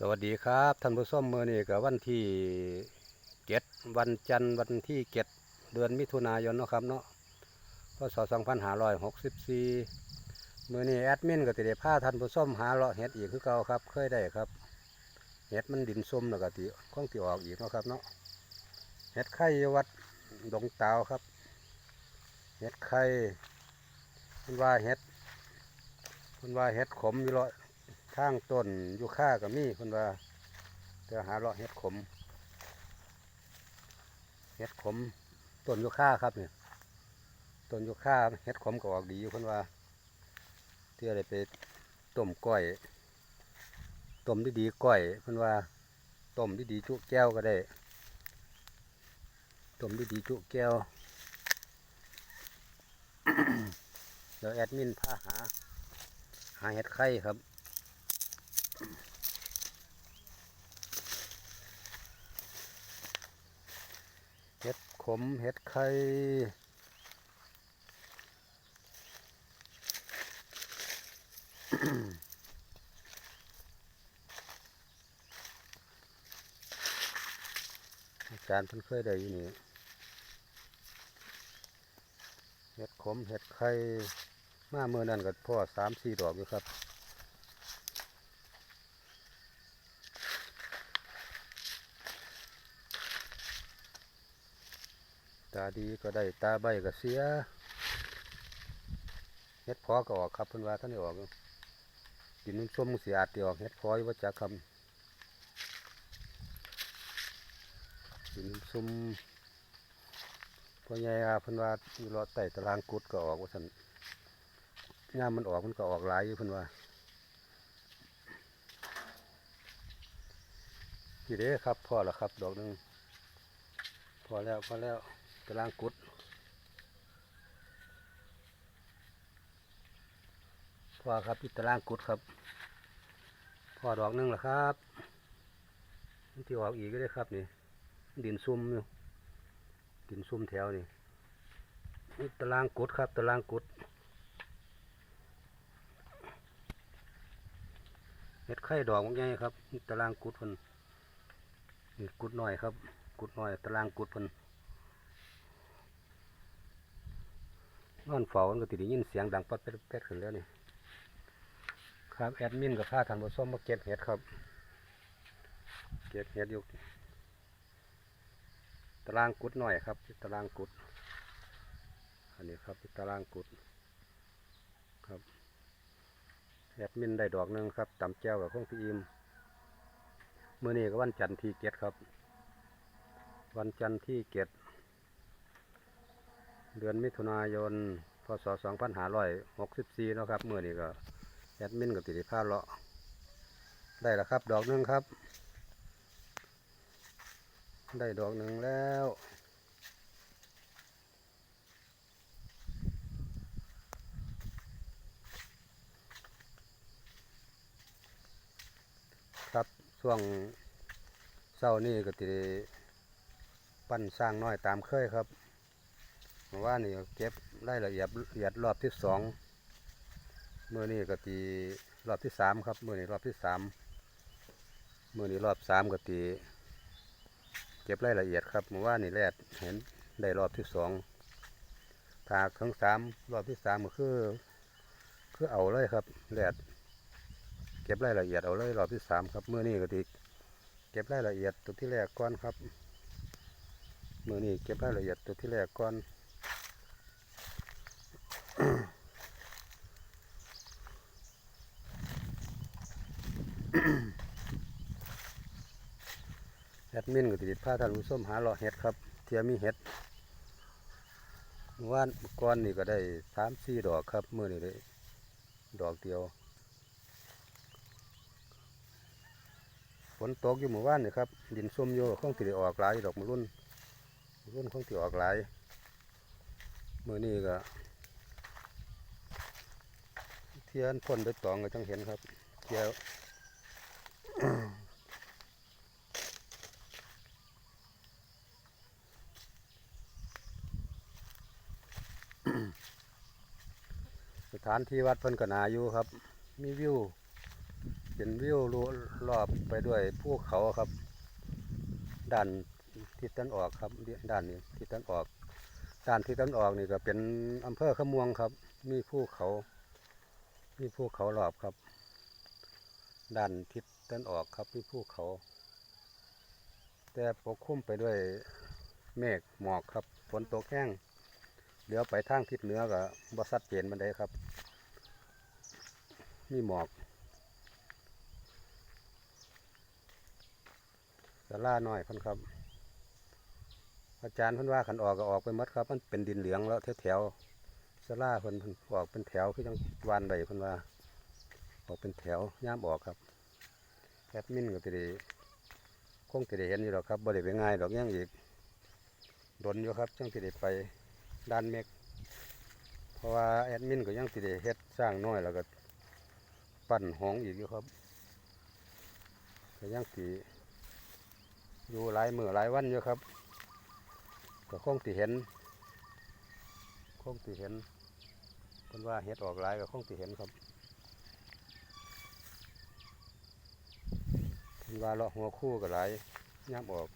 สวัสดีครับท่านผู้ชมมือนี้กับวันที่เจ็ดวันจันทร์วันที่เจ็ดเดือนมิถุนายนเนาะครับเนาะพศสองพันห้าร้อยหกสิบสี่มือนี้แอดมินก็ติได้าท่านผู้ชมหาเลาะเห็ดอีกคือเก่าครับ เคยได้ครับเห็ดมันดินส้มแล้วก็ติข้องติออกอีกเนาะครับเนาะเห็ดไข่วัดดงเตาวครับเห็ดไข่มันว่าเห็ดมันว่าเห็ดขมอยู่เลาะ ทางต้นยูคาก็มีคนว่าเดี๋ยวหาเลาะเห็ดขม เห็ดขมต้นยูคาครับเนี่ยต้นยูคาเห็ดขมก็ออกดีอยู่คนว่าเที่ยวได้ไปต้มก้อยต้มดีๆก้อยคนว่าต้มดีๆจุแก้วก็ได้ต้มดีๆจุแก้วเดี๋ยวแอดมินพาหา หาเห็ดไข่ครับ เห็ด ขมเห็ดไข่อาจารย์เพิ่นเคยได้อยู่นี่เห็ดขมเห็ดไข่มาเมื่อนั้นก็พ่อสามสี่ดอกอยู่ครับ ดีก็ได้ตาใบก็เสียเฮ็ดพอก็ออกครับเพิ่นว่าท่านได้ออกกินนุ่มส้มเสียอาจจะออกเฮ็ดพออว่าจะคำกินนุ่มส้มพ่อใหญ่ว่าเพิ่นว่าอยู่รอไต่ตารางกุดก็ออกว่าซั่นยามมันออกมันก็ออกหลายอยู่เพิ่นว่านี่เด้ครับพอแล้วครับดอกหนึงพอแล้วพอแล้ว ตารางกุดพ่อครับที่ตารางกุดครับพ่อดอกหนึงแล้วครับนที่ออกอีกก็ได้ครับนี่ดินซุ่มอยู่ดินซุ่มแถวนี่นี่ตารางกุดครับตารางกุดเห็ดไข่ดอกมันใหญ่ครับนี่ตารางกุดพิ่นกุดหน่อยครับ กุดหน่อยตารางกุดพิ่น นอนเฝ้ามันก็ติดยินเสียงดังปัดเป็ดเป็ดขึ้นแล้วนี่ครับแอดมินกับผ้าทันผสมมาเก็บเห็ดครับ เก็บเห็ดอยู่ตารางกุดหน่อยครับตารางกุดอันนี้ครับตารางกุดครับแอดมินได้ดอกหนึ่งครับตำแก้วกับข้องพี่อิมเมื่อนี้ก็วันจันทร์ที่เก็ดครับ วันจันทร์ที่เก็ด เดือนมิถุนายน พศ2564เนาะครับเมื่อนี้ก็แอดมินกับติดผ้าเลาะได้แล้วครับ ดอกหนึ่งครับ ได้ดอกหนึ่งแล้วครับช่วงเศร้านี่ก็ติดปั้นสร้างน้อยตามเคยครับ ว่านนี่เก็บรายละเอียดละเอียดรอบที่สองเมื่อนี้ก็ตีรอบที่สามครับเมื่อนี้รอบที่สามเมื่อนี้รอบสามก็ตีเก็บรายละเอียดครับเมื่อว่านนี่แรดเห็นได้รอบที่สองถากทั้งสามรอบที่สามก็คือคือเอาเลยครับแรดเก็บรายละเอียดเอาเลยรอบที่สามครับเมื่อนี้ก็ตีเก็บรายละเอียดตัวที่แรกก่อนครับเมื่อนี้เก็บรายละเอียดตัวที่แรกก่อน แอดมินก็ติดผ้าทานผู้ส้มหาเลาะเห็ดครับเทียมีเห็ดเมื่อว่านก้อนนี่ก็ได้สามสี่ดอกครับเมื่อนี้ได้ดอกเดียวฝนตกอยู่เมื่อวานนี่ครับดินส้มโยข้องติดออกหลายดอกมรุ่นมรุ่นข้องติดออกหลายเมื่อนี้ก็เทียนพ่นไปตองก็จังเห็นครับเทียว ถานที่วัดเพิ่นก็นาอยู่ครับ มีวิว เป็นวิวรูรอบไปด้วยภูเขาครับด้านทิศตะวันออกครับด้านนี้ทิศตะวันออกด้านทิศตะวันออกนี่ก็เป็นอำเภอขมวงครับ มีภูเขา มีภูเขารอบครับ ด้านทิศตะวันออกครับมีภูเขา แต่ปกคลุมไปด้วยเมฆหมอกครับฝนตกแห้ง เดี๋ยวไปทางทิศเหนือก็บ่ชัดเจนบันไดครับ มีหมอกสาราหน้อยพันครับ อาจารย์พิ่นว่าขันออกก็ออกไปหมดครับ มันเป็นดินเหลืองแล้วแถวๆสาราเพิ่นพิ่นออกเป็นแถวคือจังวานใดเพิ่นว่า ออกเป็นแถวย่ามออกครับแอดมินก็จะได้คงจะได้เห็นอยู่หรอกครับบ่ได้ไปง่ายดอกยังอีกดนอยู่ครับจังจะได้ไป ด้านเมฆเพราะว่าแอดมินก็ยังจะได้เฮ็ดสร้างน้อยแล้วก็ปั้นห้องอีกอยู่ครับก็ยังสีอยู่หลายมือหลายวันอยู่ครับ ก็คงสิเห็น คงสิเห็นเพิ่นว่าเฮ็ดออกหลายก็คงสิเห็นครับเพิ่นว่าเลาะหัวคู่ก็หลายย่ำออก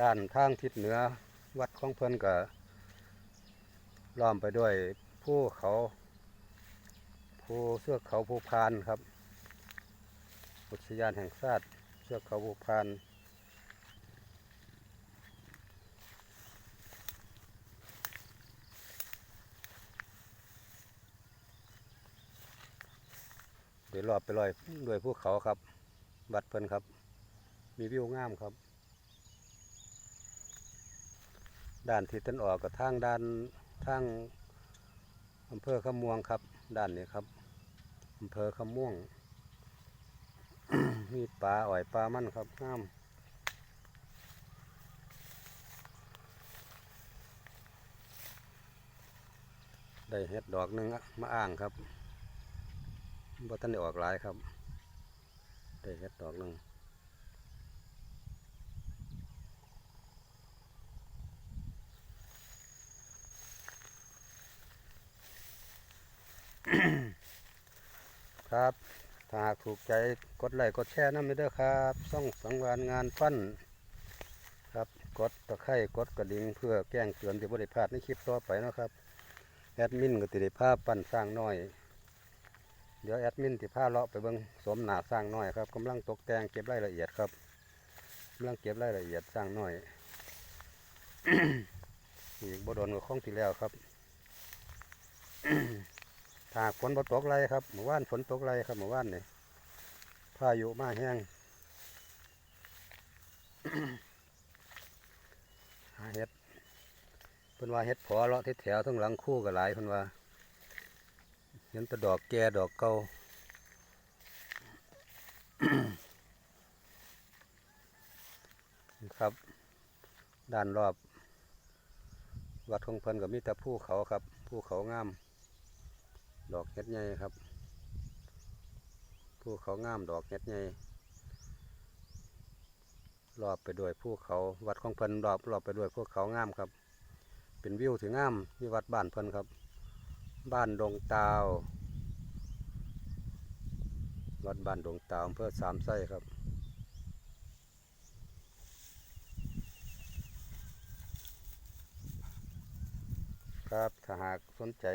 ด้านทางทิศเหนือวัดของเพิ่นก็ล้อมไปด้วยภูเขาภูเสื้อเขาภูพานครับ อุทยานแห่งชาติเสื้อเขาภูพานเดี๋ยวรอบไปลอยด้วยภูเขาครับ วัดเพิ่นครับ มีวิวงามครับ ด้านทิศตะวันออกกับทางด้านทางอำเภอขม่วงครับ ด้านนี้ครับอำเภอขม่วง มีปลาอ่อยปลามันครับงามได้เห็ดดอกหนึ่งอะมาอ่างครับบ่ทันได้ออกหลายครับ ได้เห็ดดอกหนึ่ง ครับถ้าหากถูกใจกดไลค์กดแชร์น้ำไปเด้อครับช่องสังวานงานฟันครับกดตะไคร่กดกระดิ่งเพื่อแจ้งเตือนที่บริพลาดในคลิปต่อไปนะครับแอดมินก็ติดภาพปั้นสร้างน้อย เดี๋ยวแอดมินติพาเลาะไปเบิ่งสมหนาสร้างน้อยครับกำลังตกแต่งเก็บรายละเอียดครับกำลังเก็บรายละเอียดสร้างน้อยอีกบโดนกับข้องที่แล้วครับ ถ้าฝนตกไรครับเมื่อวานฝนตกไรครับเมื่อวานนี่พายุมาแห้งหาเห็ดเพิ่นว่าเห็ดพอเลาะที่แถวทั้งหลังคู่กับหลายเพิ่นว่าเห็นตะดอกแก่ดอกเก่าครับ ด้านรอบ วัดของเพิ่นก็มีแต่ภูเขาครับภูเขางาม ดอกเห็ดใหญ่ครับภูเขางามดอกเห็ดใหญ่รอบไปด้วยภูเขาวัดของเพิ่นรอบรอบไปด้วยภูเขางามครับ เป็นวิวที่งามที่วัดบ้านเพิ่นครับ บ้านดงตาววัดบ้านดงตาวอำเภอสามไส้ครับครับถ้าหากสนใจ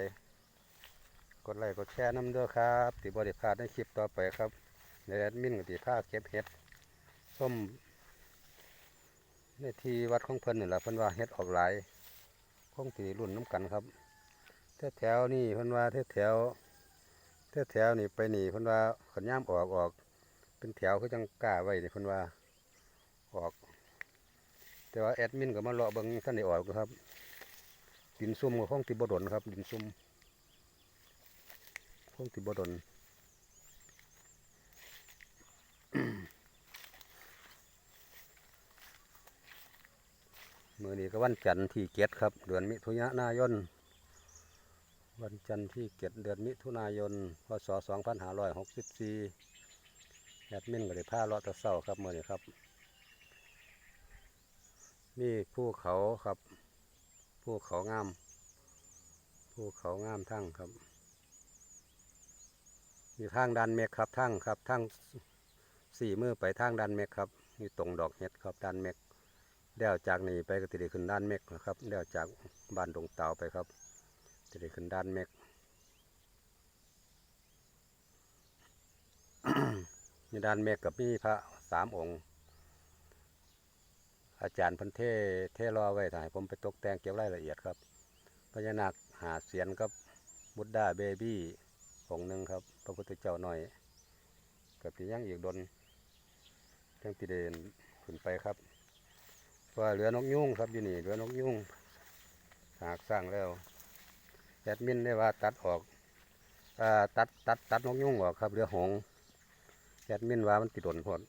ดไลค์กดแชร์น้ำด้อครับติบริพาดในคลิปต่อไปครับในแอดมินกับติผ้าเก็บเห็ดส้มในที่วัดของเพิ่นนี่แหละเพิ่นว่าเห็ดออกหลายคงตีรุ่นน้ำกันครับแถวแถวๆนี่เพิ่นว่าแถวแถวแถวแถวๆนี่ไปนี่เพิ่นว่าขนย่ามออกออก เป็นแถวคือจังกล้าไว้นี่เพิ่นว่าออก แต่ว่าแอดมินก็มาเลาะเบิ่งท่านได้ออกครับดินซุ่มกับห้องติบดนครับดินซุ่ม งติบดนมือนี้ก็วันจันทร์ที่เจ็ดครับ เดือนมิถุนายน วันจันทร์ที่เจ็ดเดือนมิถุนายน พศสองพันห้าร้อยหกสิบสี่แอดมินก็ได้ผ้าลาะตะเศร้าครับมือนี้ครับนี่ภูเขาครับ ภูเขางาม ภูเขางามทั้งครับ อยู่ทางด้านเมฆครับทางครับทางสี่มือไปทางด้านเมฆครับอยู่ตรงดอกเห็ดครับด้านเมฆเดี่ยวจากนี้ไปก็ติดขึ้นด้านเมฆนะครับเดี่ยวจากบ้านดงเตาไปครับติดขึ้นด้านเมฆมีด้านเมฆกับมีพระสามองค์ อาจารย์พันเทเทรอไว้ถ่ายผมไปตกแต่งเก็บรายละเอียดครับพญานาคหาเสียนครับบุตดาเบบี้ องค์หนึ่งครับ พระพุทธเจ้าหน่อยกับที่ยังอีกดนจังติเดนขึ้นไปครับว่าเหลือนกยุงครับอยู่นี่เหลือนกยุงหากสร้างแล้วแอดมินได้ว่าตัดออกอตัดตัดตัดนกยุงออกครับเหลือหงแอดมินว่ามันติดดนพอด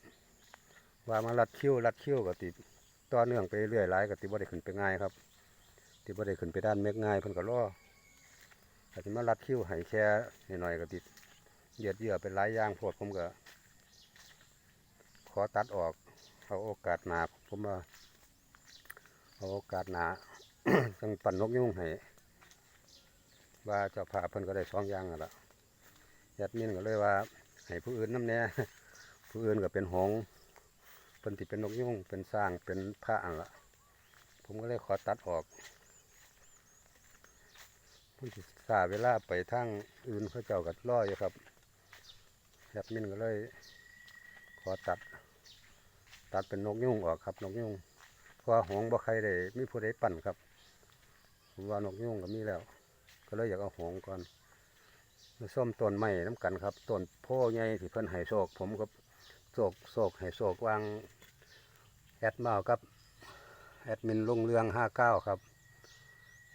ว่ามารัดคิ้วรัดคิ้วก็ติดต่อเนื่องไปเรื่อยหลายก็ติบ่ได้ขึ้นไปง่ายครับติบ่ได้ขึ้นไปด้านเมฆง่ายเพิ่นก็รอ แต่ที่มารัดคิ้วให้แค่นหน่อยก็ติดเหยียดเหยื่อเป็นหลายอย่างโพดผมก็ ขอตัดออกเอาโอกาสหนาผมว่าเอาโอกาสหนาจังปั่นนกยุ่งให้ว่าเจ้าภาเพิ่นก็ได้สองอย่างนั่นละยัดมินก็เลยว่าให้ผู้อื่นน้ำแน่ผู้อื่นก็เป็นหงเพิ่นที่เป็นนกยุ่งเป็นสร้างเป็นพระอันละผมก็เลยขอตัดออก ผมสิสาเวลาไปทางอื่นเขาเจ้าก็รออยู่ครับแอดมินก็เลย ขอตัด ตัดเป็นนกยุ่งออกครับ นกยุ่งเพราะหงบ่ใครได้มีผู้ใดปั่นครับผมว่านกยุ่งก็มีแล้ว ก็เลยอยากเอาหงก่อนมาส้มต้นไม้น้ำกันครับต้นโพใหญ่ที่เพิ่นให้โศก ผมก็โศกโศกให้โศกวางแอดมากับแอดมินลุงเรืองห้าเก้าครับ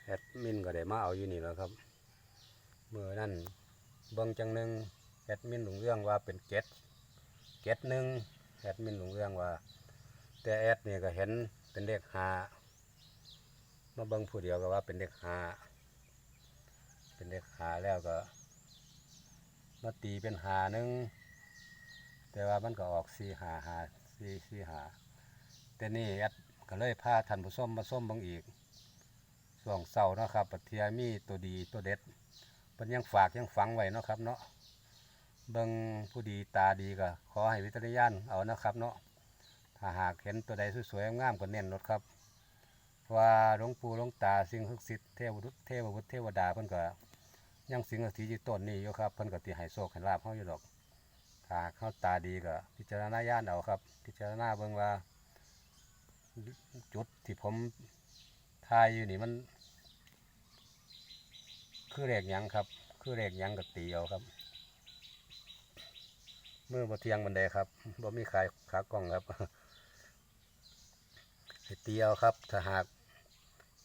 แอดมินก็ได้มาเอาอยู่นี่แล้วครับเมื่อนั่นเบิ่งจังหนึ่งแอดมินหลงเรื่องว่าเป็นเก็ตเก็ตหนึ่งแอดมินหลงเรื่องว่า แต่แอดเนี่ยก็เห็นเป็นเลขหามาเบิ่งผู้เดียวก็ว่าเป็นเลขหาเป็นเลขหาแล้วก็มาตีเป็นหาหนึ่งแต่ว่ามันก็ออกสี่หาหาสี่สี่หาแต่นี่แอดก็เลยพาท่านผู้ชมมาส้มเบางอีก ส่วงเสาร์เนาะครับปัทยามีตัวดีตัวเด็ดมันยังฝากยังฝังไว้เนาะครับเนาะเบิ่งผู้ดีตาดีก็ขอให้วิจารณญาณเอานะครับเนาะถ้าหากเห็นตัวใดสวยๆงามก็เน้นรถครับพระว่าหลวงปู่หลวงตาสิ่งศักดิ์สิทธิ์เทวดุเทวบุตรเทวดาเพิ่นก็ยังสิงสถิตอยู่ต้นนี้อยู่ครับเพิ่นก็สิให้โชคให้ลาภเฮาอยู่ดอกถ้าหากเฮาตาดีก็พิจารณาญาณเอาครับ พิจารณาเบิ่งว่าจุดที่ผมทายอยู่นี่มัน คือเลขหยังครับ คือเลขหยังก็ตีเอาครับ เมื่อบ่เทียงบันไดครับบ่มีขายขากล้องครับให้เตียวครับ ถ้าหาก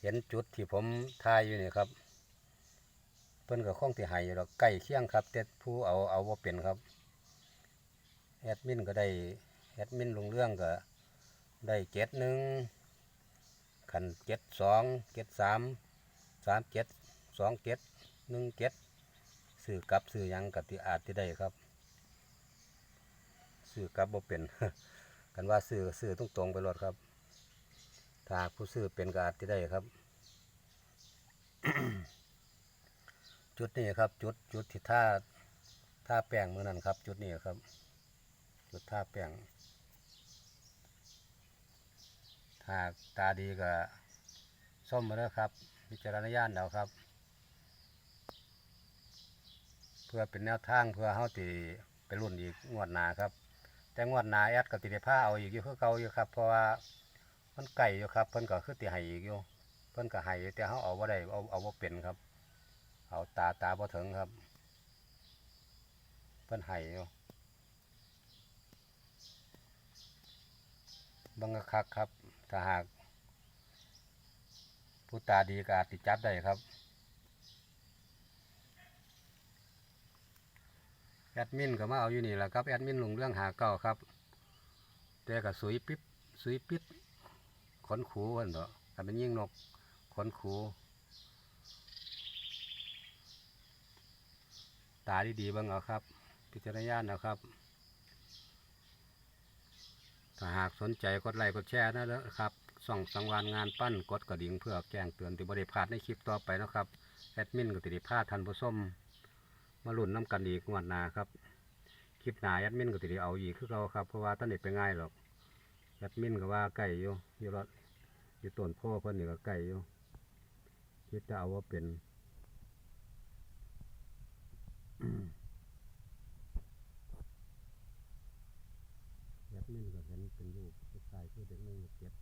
เห็นจุดที่ผมทายอยู่นี่ครับเพิ่นก็คงที่ให้อยู่ดอกใกล้เคียงครับ แต่ผู้เอาเอาบ่เป็นครับแอดมินก็ได้แอดมินลงเรื่องก็ได้เจ็ดหนึ่งขันเจ็ดสองเจ็ดสามสามเจ็ด สองเจ็ดหนึ่งเจ็ดสื่อกับสื่อยังกับที่อาจที่ได้ครับซื้อกับบ่เป็นกันว่าซื้อซื้อตรงตรงไปรถครับ ถ้าหากผู้ซื้อเป็นก็อาจจะได้ครับ จุดนี้ครับ จุดจุดที่ท่าท่าแป้งมือนั่นครับ จุดนี้ครับ จุดท่าแป้งถ้าตาดีก็ส้มมาแล้วครับพิจารณญาณเอาครับ เพื่อเป็นแนวทางเพื่อเฮาตีไปรุ่นอีกงวดหน้าครับ แต่งวดหนาแอดก็ติได้ผ้าเอาอีกอยู่คือเก่าอยู่ครับ เพราะว่ามันไก่อยู่ครับ เพิ่นก็คือติให้อีกอยู่เพิ่นก็ให้แต่เฮาเอาบ่ได้เอาเอาบ่เป็นครับ เอาตาตาบ่ถึงครับ เพิ่นให้อยู่บังคักครับถ้าหากผู้ตาดีก็อาจติจับได้ครับ แอดมินก็มาเอาอยู่นี่แหละครับแอดมินลงเรื่องหาเก่าครับแต่ก็สวยปิ๊บสวยปิ๊ดขนขูกันเถอะแต่เป็นยิ่งนกขนขูตาดีๆบ้างเหรอครับ พิจารณาเอาครับ ถ้าหากสนใจกดไลค์กดแชร์นะแล้วครับส่องสังวานงานปั้นกดกระดิ่งเพื่อแจ้งเตือนติบริพลาดในคลิปต่อไปนะครับ แอดมินก็ติดพาดทันผู้ส้ม มาลุ่นน้ำกันอีกงวดหน้าครับ คลิปหน้าแอดมินก็ติดเอาอีกคือเราครับ เพราะว่าท่านเด็ไปง่ายหรอกแอดมินก็ว่าไก่อยู่อยู่รถอยู่ต้นโพเพิ่นนี่ก็ไก่อยู่คิดจะเอาว่าเป็นแอดมินก็เห็นเป็นรูปผู้ชายคือเด็กหนึ่งเจ็บ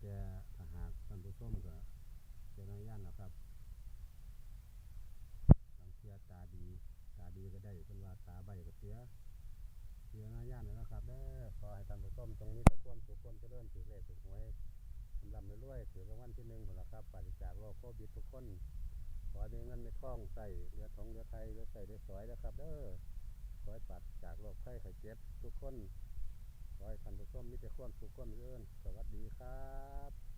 แต่ถ้าหากท่านผู้ชมก็เจานาย่านนะครับบางเทียตาดีตาดีก็ได้เป็น ว่าตาใบก็เสียเสียหนาย่านนะครับเด้อขอให้ท่านผู้ชมตรงนี้แต่ควมสุขควมเจริญถือเลขถือหวยสำหรับรวยๆถือรางวัลที่หนึ่งหมดละครับปราศจากโรคโควิดทุกคน ขอให้เงินในท้องใส่เรือทองเรือไทยเรือใส่เรือสอยนะครับ เด้อขอให้ปราศจากโรคไข้ไข้เจ็บทุกคนขอให้ท่านผู้ชมมีแต่ความสุขความเจริญสวัสดีครับ